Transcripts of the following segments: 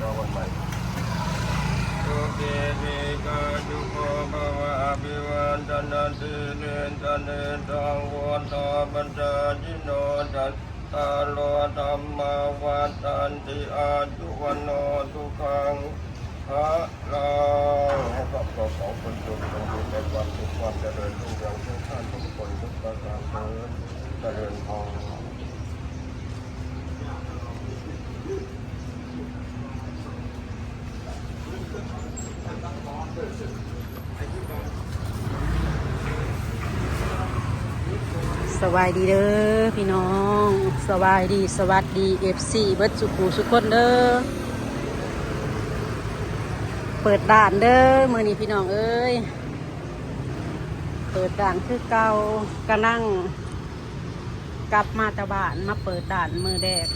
รอวันใหม่โอเคเมกาจุโกภวะอภิวันตนาติเรนตเนตังวันตาปัญจจิโนจัตตาโลธรรมาวัฏันติอาจุวันโนทุขังพระเราให้ครอบครัวของคนจนจงอยู่ในความสุขความเจริญรุ่งเรืองทุกท่านทุกคนทุกประการเถิดเจริญพร สบายดีเด้อพี่น้องสบายดีสวัสดีเอฟซีเบิร์ดสุขูสุขคนเด้อเปิดด่านเด้อมือนี้พี่น้องเอ้ยเปิดด่านคือเกากำลังกลับมาตะบานมาเปิดด่านมือแดก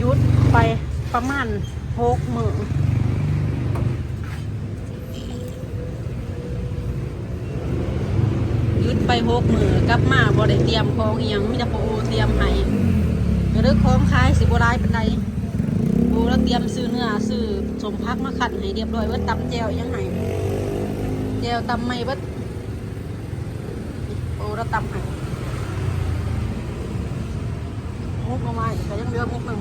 ยุดไปประมาณหกมือ ยุดไปหกมือกลับมาบ่ได้เตรียมของเอียงมีแต่พอโอเตรียมให้ก็เด้อของขายสิบ่ได้ปานใดโอแล้วเตรียมซื้อเนื้อซื้อสมพักมาขัดให้เรียบร้อยเบิดตำแจวยังให้แจวตำไม่เบิดโอแล้วตำให้มุกลงมาอีกก็ยังเหลือมุกหนึ่ง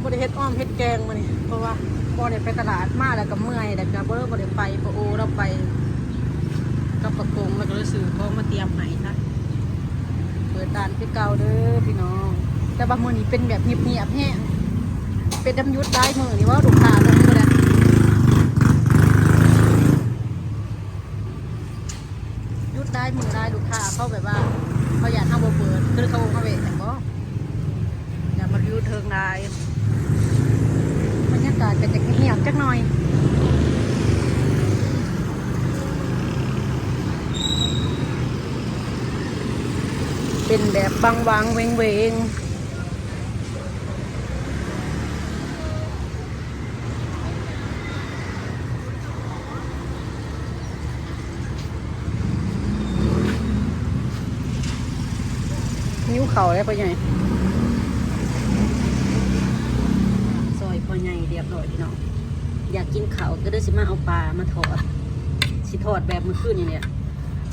บ่ได้เฮ็ดอ้อมเฮ็ดแกงมาเนี่ยเพราะว่าบ่ได้ไปตลาดมาแล้วก็เมื่อยแล้วก็บ่ได้บ่ได้ไปพอโอเราไป กับประกงแล้วก็เลยซื้อของมาเตรียมให้ค่ะเปิดตานพี่เก่าเด้อพี่น้อง แต่บางมือนี้เป็นแบบเงียบๆแห้งเป็นดำยุดได้มือนี่ว่าลูกค้าลงไปแล้วยุดได้มือได้ลูกค้าเขาแบบว่าเขาอยากทำบ่เปิดคือเขาเขาเวทแต่ก็อยากมายุดเทิงได้บรรยากาศเป็นจะเงียบจักหน่อย เป็นแบบบางวางเวงเวงนิ้วเข่าแล้วพ่อใหญ่ซอยพ่อใหญ่เรียบร้อยพี่น้อง อยากกินเขาก็ได้สิมาเอาปลามาทอด สิทอดแบบมือคืนนี่างเนี่ย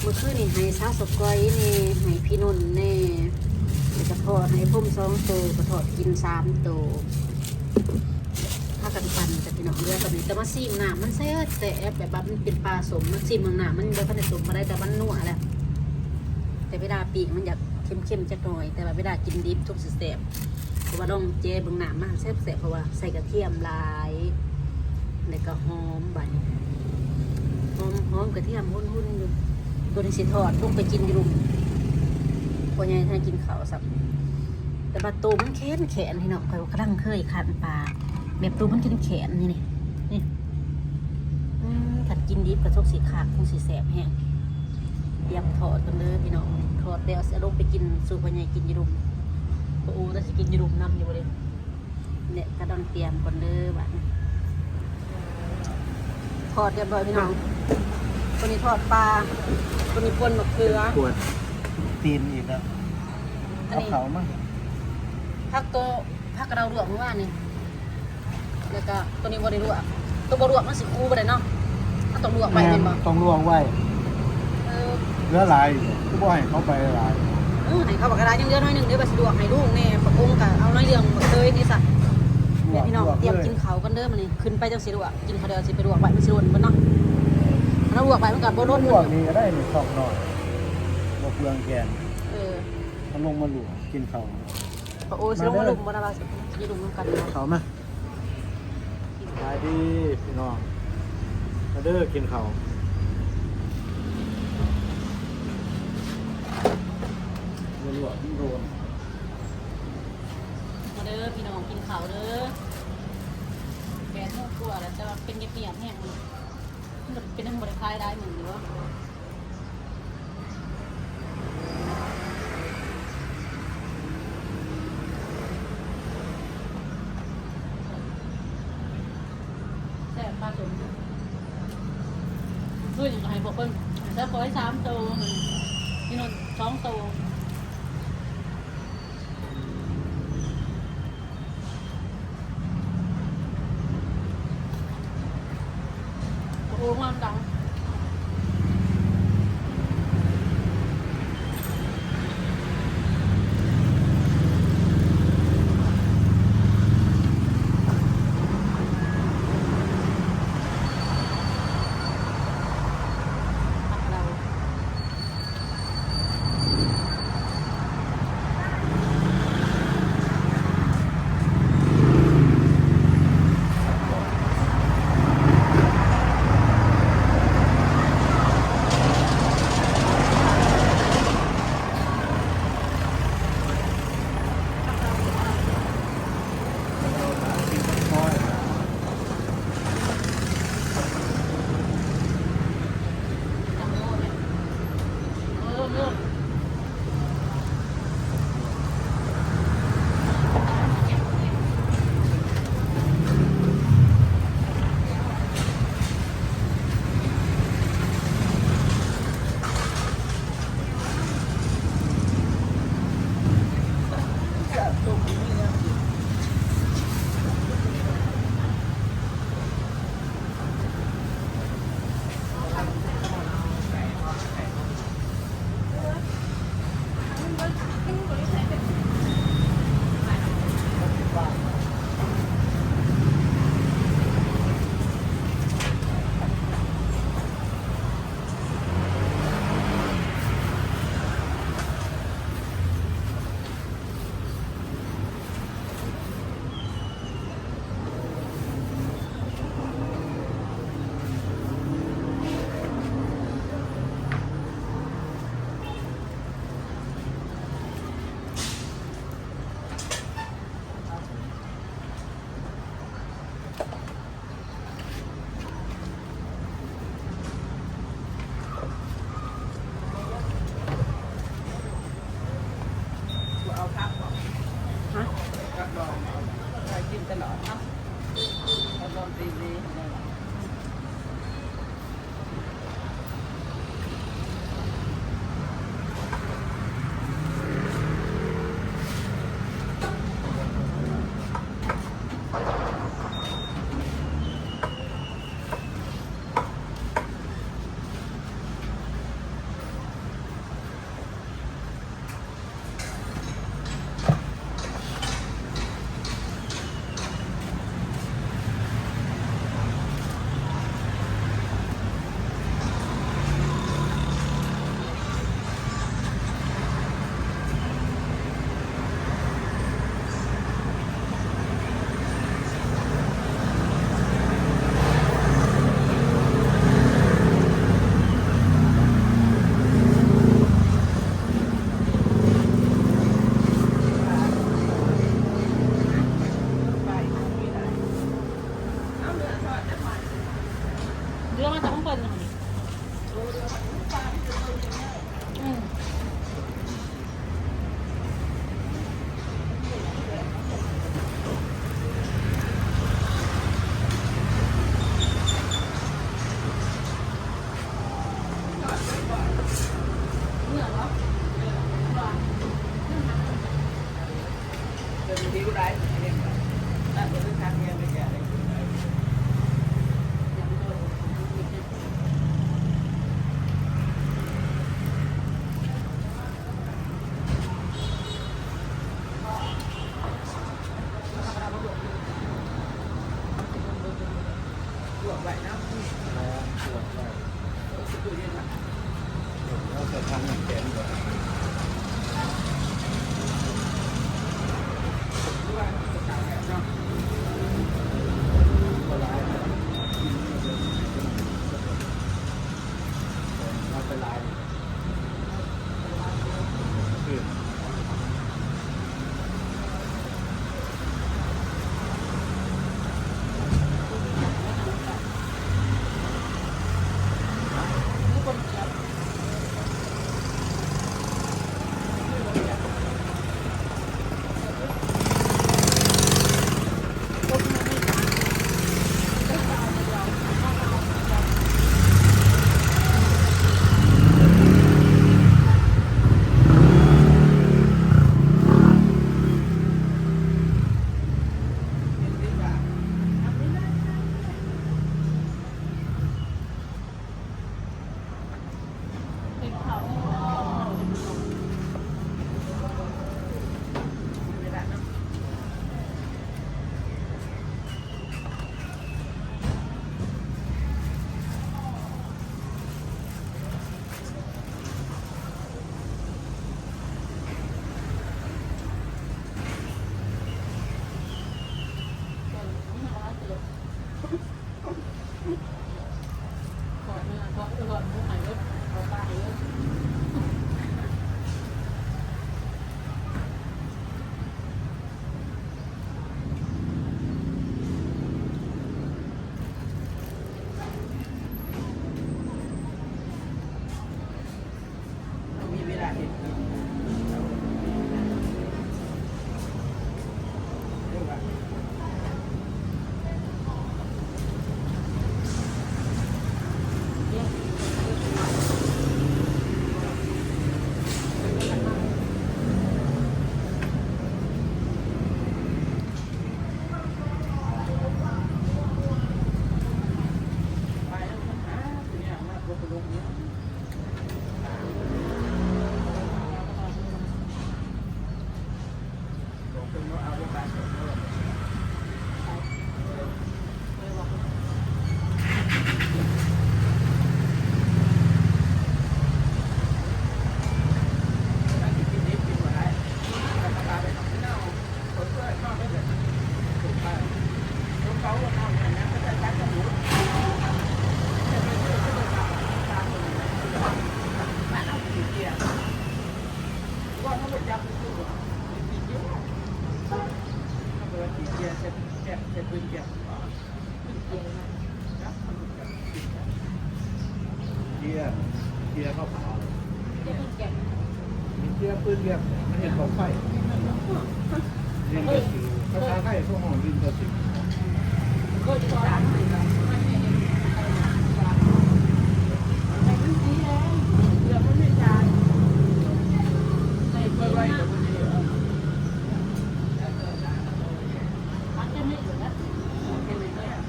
มื่อคืนนี่ให้ซาสกอยนี่ให้พี่นุ่นแน่แล้วก็ทอดให้พุ่มสองโตวก็ทอดกินสามโตวถ้ากันปันจะพี่น้องเรือกันนี่แต่มาซีมหนามันแซ่บแต่แบบว่ามันเป็นปลาสมมันซีมมืองหนามันเดี๋ยวพันสมมาได้แต่มันนัวแหละแต่เวลาปีกมันอยากเข้มๆจักหน่อย แต่ว่าเวลากินดิบทุกสเต็ปเพราะว่าต้องเจเบืองหนามากแซ่บๆเพราะว่าใส่กระเทียมลายแล้วก็หอมบันหอมหอมกระเทียมหุ่นๆอยู่ ตัวนี้สิทอดลูกไปกินอยู่ลุมพ่อใหญ่ให้กินข้าวสับแต่ปลาตูมันแข็งแขนที่เนาะคอยกระดังเคยขันปลาแบบตูมันกินแขนนี่นี่นี่ขัดกินดิบกระทกสีขาดคงสีแสบแห้งเตรียมทอดกันเลยพี่น้องทอดแล้วเสียลงไปกินสู่พ่อใหญ่กินอยู่ลุมโอ้แล้วสิกินอยู่ลุมน้ำอยู่เลยเนี่ยกระดังเตรียมก่อนเด้อบันทอดเรียบร้อยพี่น้อง ตัวนี้ทอดปลาตัวนี้ป่นมะเขือปวดตีนอีกแล้วอันเอานี้เขามั้งผักตัวผักกระเดาลวกเมื่อวานนี่แล้วก็ตัวนี้บริลวกตัวบรวกมันสิคูบ่ได้เนาะถ้าต้องลวกไปเป็นบ่ต้องล่วงไว้เออเหลือหลายอยู่ก็บ่ให้เขาไปหลายเออไหนเขาบอกกระดาษยังเหลือน้อยหนึงเดี๋ยวไปสะดวกให้ลูกแน่ประกงกะเอาน้อยเรื่องหมดเลยนี่สัเดี๋ยวพี่น้องเตรียมกินเขาวกันเด้อมันนี่ขึ้นไปจังสิลวกกินเขาวเดียวสิไปลวกไว้มันสิโดนบ่เนาะ ถ้าลวกไปมันก็บ่โดนลวกนี่ก็ได้นี่สองหน่อยบ่เปลืองแกนเออเขาลงมาลวกกินเขาพอโอ้สิลงมาลุมบ่ได้ว่าสิสิลุมนำกันเนาะเขามาขายดีพี่น้องมาเด้อกินเขาลวกๆโดนมาเด้อพี่น้องกินข้าวเด้อแกงหมูกลัวแล้วแต่ว่าเป็นเงียบๆแห้งมัน มันเป็นทั้งบริคลายได้เหมือนเดิม เกียร์เกียร์เข้าขาวเดี๋ยมีเกียร์ปืนเรียบมันเห็นของไฟเรียนก็คือภาษาไทยพวกห้องดินก็สิก็จะจานไปก่อนไม่ให้เด็กไปหาจาน ไอ้มันสีแดงเรือมันไม่จานในเบอร์ไว้เดี๋ยวมันจะ มันจะไม่เหลือแค่ไหนเลยอะ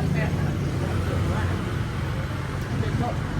แล้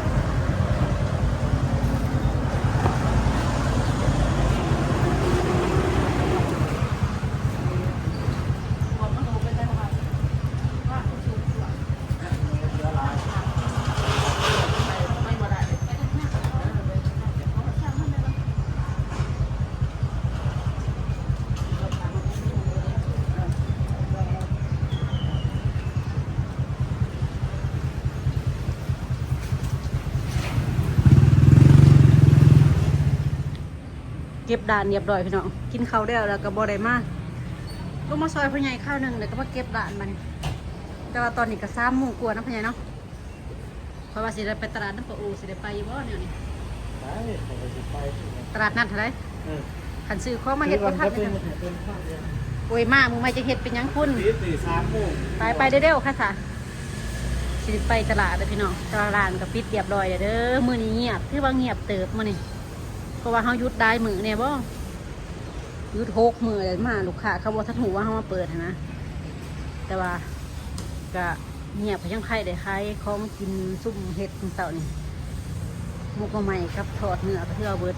ก็บด่านเรียบร้อยพี่น้องกินข้าวแล้วแล้วก็บ่ได้มาลงมาซอยพ่อใหญ่ข้าวหนึ่งแล้วก็มาเก็บด่านมันแต่ว่าตอนนี้ก็ซ้ำหมู่กลัวนะพ่อใหญ่เนาะเพราะว่าสิได้ไปตลาดน้ำปะอูสิได้ไปอยู่บ่เนี่ยนี่ใช่ผมไปสิไปตลาดนัดเท่าไหรเออขันซื้อข้อมาเฮ็ดบ่ทันเป็เลยนนะเป็นข้าวเดียวโอ้ยมามึงไม่จะเฮ็ดเป็นหยังคุณตีสี่สามโมงไปไปเร็วๆค่ะสะสิไปตลาดเลยพี่น้องตลาดก็ปิดเรียบร้อยแล้วเด้อมื้อนี้เงียบถือว่าเงียบเติบมื้อนี้ เพราะว่าเฮายุดได้มือเนี่ยบ่ยุดหกมือแล้วมาลูกค้าเขาบ่ทันหูว่าเฮามาเปิดนะ แต่ว่าก็เงียบไปยังใครได้ขายของกินซุ่มเห็ดเต่านี่มุกใหม่กับทอดเนื้อกับเทือเบิด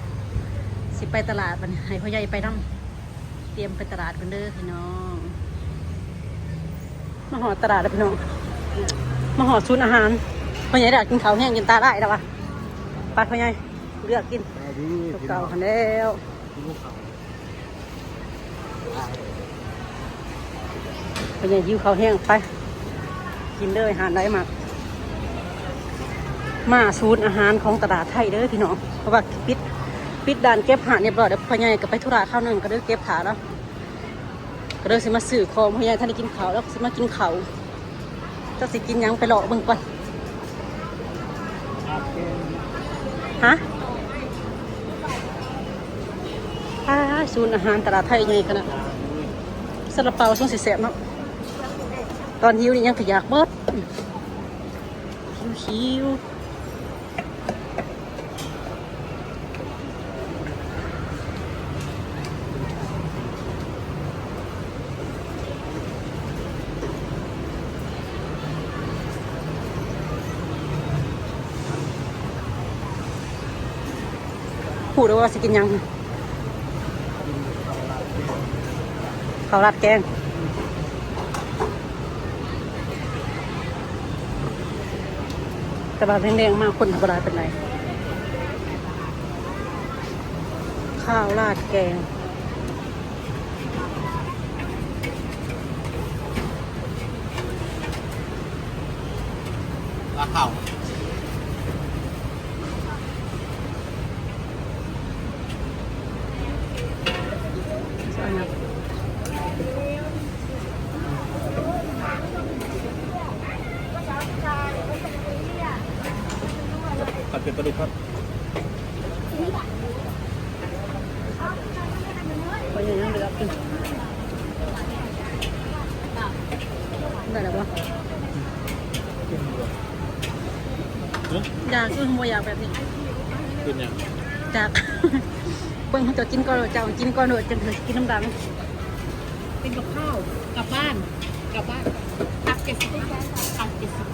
สิไปตลาดมันให้พ่อใหญ่ไปน้ำเตรียมไปตลาดกันเด้อพี่น้องมาหอตลาดแล้วพี่น้องมาหอชุนอาหารพ่อใหญ่อยากกินข้าวแห้งกินตาได้แล้ววะไปพ่อใหญ่เลือกกิน มาดีเก่าๆคันแล้วพ่อใหญ่ยิ้วข้าวแห้งไป กินเลยอาหารได้มากมาศูนย์อาหารของตลาดไทยเด้อพี่น้องเพราะว่าปิดปิดด่านเก็บหาเรียบร้อยเดี๋ยวพ่อใหญ่ก็ไปธุระข้าวหนึ่งก็เด้อเก็บขาแล้วก็เด้อสิมาซื้อของพ่อใหญ่ท่านได้กินข้าวแล้วก็สิมากินข้าวเจ้าสิกินหยังไปหลอกเบิ่งก่อนฮะ ศูนย์อาหารตลาดไทยใหญ่ขนาดซาลาเปาส่งสิแสบเนาะตอนหิวนี่ยังขยากเบิดหิวๆพูดว่าสิกินยัง ข้าวราดแกงแต่ว่าแดงๆมากคนธรรมดาเป็นไรข้าวราดแกง ราข่าว ใช่ครับ ผัดเป็ดปลาดุกครับ ไปยังยังเหลือกิน ได้แล้วปะอยากคือโมอยากแบบนี้เป็นยังจากเบิ่งเขาจะกินก่อนเจ้ากินก่อนเนอะจะกินน้ำดังเป็นกับข้าวกลับบ้านกลับบ้านตักเจ็ดสิบตักเจ็ดสิบ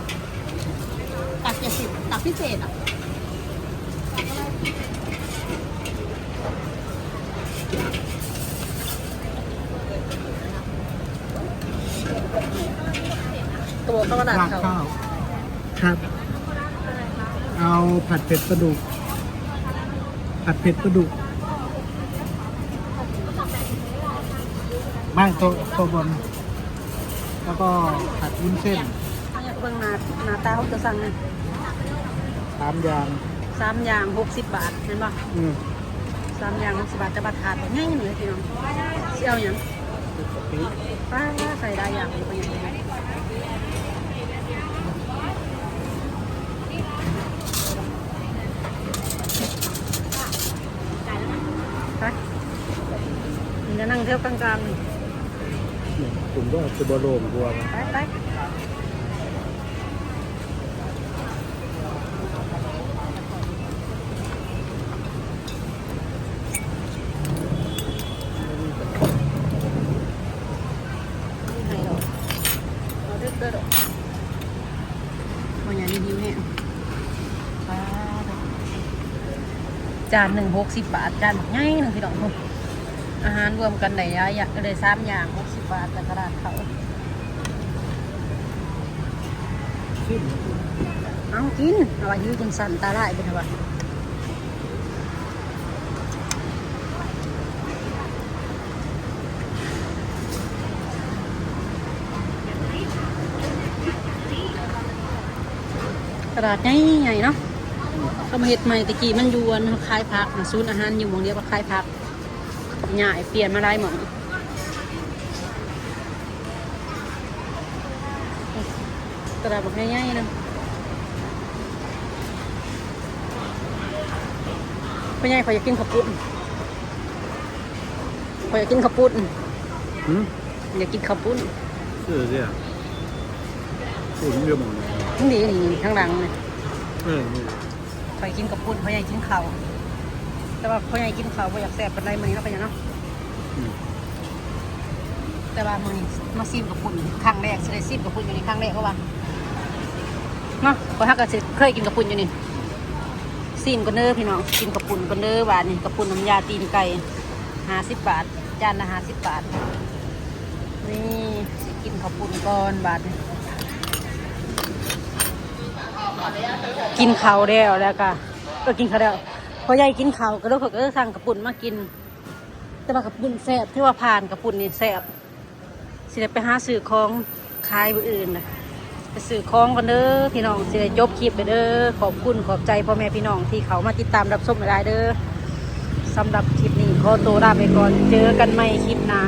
ตักเจ็ดสิบตักพิเศษอะ ตัวข้าวราดเขา ครับ เอา ผัดเผ็ดปลาดุกผัดเผ็ดปลาดุกไม่โตะโตะบน แล้วก็ผัดวุ้นเส้น เบิ่งหน้าหน้าตาเขาจะสั่งไงสามอย่าง สามอย่างหกสิบบาทเห็นปะอืมสามอย่างหกสิบบาทจะบัตรขาดง่ายเลยพี่น้องสิเอาอย่างกะปิป้าใส่ได้อย่างเลยเป็นยังไงไปนี่จะนั่งเที่ยวกลางๆนี่เนี่ยผมก็จะบโรมกลัวมันไปไปให้ดอกเอาเด้อเด้อดอกวันนี้หิวเนี่ยป้าดอกจานหนึ่งหกสิบบาท จานบักง่ายหนึ่งพี่น้องพุ่น อาหารรวมกันได้ยายะก็ได้สามอย่างหกสิบบาทแต่ตลาดเขาเอากินเอาไว้ยืดจนสั่นตาลายเป็นไงวะตลาดใหญ่ๆเนาะก็มาเห็ดใหม่ตะกี้มันยวนคลายพักนะศูนย์อาหารอยู่หมองเดียวก็คลายพัก ใหญ่เปลี่ยนมาได้หมองตลาดแบบง่ายๆเนาะพ่อใหญ่เขาอยากกินข้าวปุ้นเขาอยากกินข้าวปุ้นอืมอยากกินข้าวปุ้นชื่อเนี่ยพูดเรื่องหมดเลยนี่นี่นี่ข้างหลังเนี่ยเออนี่เขาอยากกินข้าวปุ้นพ่อใหญ่กินข้าว แต่ว่าพ่อใหญ่กินข้าวพ่ออยากแซ่บปานใดมื้อนี้เนาะพ่อใหญ่เนาะอืมแต่ว่ามื้อนี้มาซิมข้าวปุ้นครั้งแรกสิได้ซิมข้าวปุ้นอยู่นี่ครั้งแรกก็ว่าเนาะพอฮักก็สิเคยกินข้าวปุ้นอยู่นี่ซิมกันเด้อพี่น้องกินข้าวปุ้นกันเด้อหวานนี่ข้าวปุ้นน้ำยาตีนไก่50บาทจานละ50บาทนี่สิกินกินข้าวปุ้นก่อนบาดนี้กินข้าวแล้วแล้วก็ก็กินข้าวแล้ว พอใหญ่กินข้าวก็เลยเขาก็สั่งกระปุ่นมากิน แต่ว่ากระปุ่นแซ่บที่ว่าผ่านกระปุ่นนี่แซ่บสิได้ไปหาซื้อของขายผู้อื่นนะไปซื้อของกันเด้อพี่น้องสิได้จบคลิปไปเด้อขอบคุณขอบใจพ่อแม่พี่น้องที่เขามาติดตามรับชมรายเด้อสำหรับคลิปนี้ขอตัวลาไปก่อน เจอกันใหม่คลิปหน้า